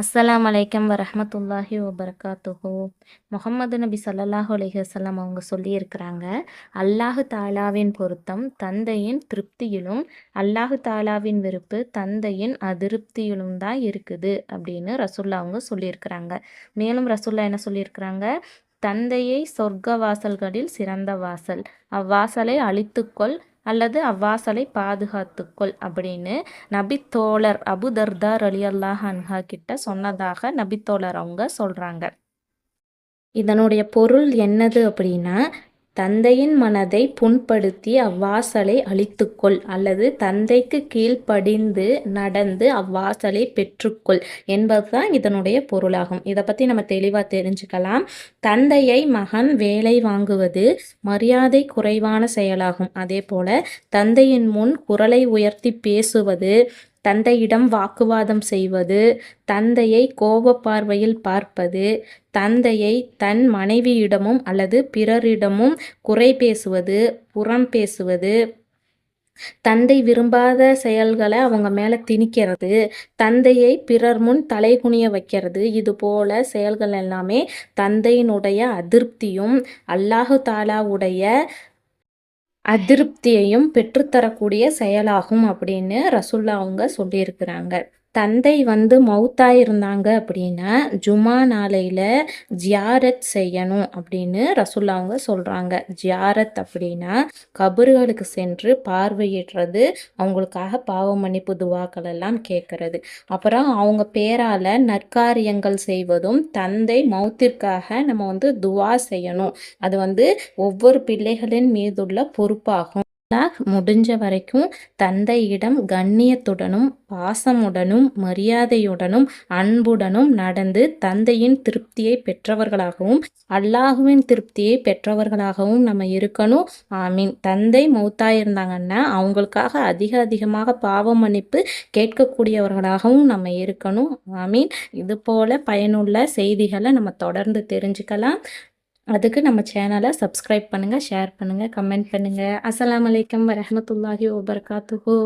அஸ்ஸலாம் வலைக்கம் வரமத்துல்லாஹி வபர்காத்துஹோ. முகமது நபி ஸல்லல்லாஹு அலிஹசல்லாம் அவங்க சொல்லியிருக்கிறாங்க அல்லாஹு தாலாவின் பொருத்தம் தந்தையின் திருப்தியிலும் அல்லாஹு தாலாவின் வெறுப்பு தந்தையின் அதிருப்தியிலும் தான் இருக்குது அப்படின்னு ரசுல்லா அவங்க சொல்லியிருக்கிறாங்க. மேலும் ரசுல்லா என்ன சொல்லியிருக்கிறாங்க? தந்தையை சொர்க்க வாசல்களில் சிறந்த வாசல் அவ்வாசலை அழித்துக்கொள் அல்லது அவ்வாசலை பாதுகாத்துக்கொள் அப்படின்னு நபித்தோழர் அபுதர்தார் அலி அல்லாஹ் அன்ஹா கிட்ட சொன்னதாக நபித்தோழர் அவங்க சொல்கிறாங்க இதனுடைய பொருள் என்னது அப்படின்னா தந்தையின் மனதை புண்படுத்தி அவ்வாசலை அழித்துக்கொள் அல்லது தந்தைக்கு கீழ்ப்படிந்து நடந்து அவ்வாசலை பெற்றுக்கொள் என்பதுதான் இதனுடைய பொருளாகும். இதை பற்றி நம்ம தெளிவாக தெரிஞ்சுக்கலாம். தந்தையை மகன் வேலை வாங்குவது மரியாதை குறைவான செயலாகும். அதே போல தந்தையின் முன் குரலை உயர்த்தி பேசுவது தந்தையிடம் வாக்குவாதம் செய்வது தந்தையை கோப பார்வையில் பார்ப்பது தந்தையை தன் மனைவியிடமும் அல்லது பிறரிடமும் குறை பேசுவது புறம் பேசுவது. தந்தை விரும்பாத செயல்களை அவங்க மேலே திணிக்கிறது. தந்தையை பிறர் முன் தலைகுனிய வைக்கிறது. இது போல செயல்கள் எல்லாமே தந்தையினுடைய அதிருப்தியும் அல்லாஹு தாலாவுடைய அதிருப்தியையும் பெற்றுத்தரக்கூடிய செயலாகும் அப்படின்னு ரசுல்லா அவங்க சொல்லியிருக்கிறாங்க. தந்தை வந்து மவுத்தாயிருந்தாங்க அப்படின்னா ஜுமா நாளையில் ஜியாரத் செய்யணும் அப்படின்னு ரசுல்லா அவங்க சொல்கிறாங்க ஜியாரத் அப்படின்னா கபறுகளுக்கு சென்று பார்வையிடுறது அவங்களுக்காக பாவ மன்னிப்பு துவாக்கள் எல்லாம் கேட்கறது. அப்புறம் அவங்க பேரால் நற்காரியங்கள் செய்வதும் தந்தை மௌத்திற்காக நம்ம வந்து துவா செய்யணும். அது வந்து ஒவ்வொரு பிள்ளைகளின் மீதுள்ள பொறுப்பாகும். அல்லாஹ் முடிஞ்ச வரைக்கும் தந்தையிடம் கண்ணியத்துடனும் பாசமுடனும் மரியாதையுடனும் அன்புடனும் நடந்து தந்தையின் திருப்தியை பெற்றவர்களாகவும் அல்லாஹுவின் திருப்தியை பெற்றவர்களாகவும் நம்ம இருக்கணும். ஆமீன். தந்தை மௌத்தாயிருந்தாங்கன்னா அவங்களுக்காக அதிக அதிகமாக பாவ மன்னிப்பு கேட்கக்கூடியவர்களாகவும் நம்ம இருக்கணும். ஆமீன். இது போல பயனுள்ள செய்திகளை நம்ம தொடர்ந்து தெரிஞ்சுக்கலாம். அதுக்கு நம்ம சேனலை சப்ஸ்கிரைப் பண்ணுங்கள் ஷேர் பண்ணுங்கள் கமெண்ட் பண்ணுங்கள் அஸ்ஸலாமு அலைக்கம் வரஹமத்துல்லாஹி வபர்காத்துஹு.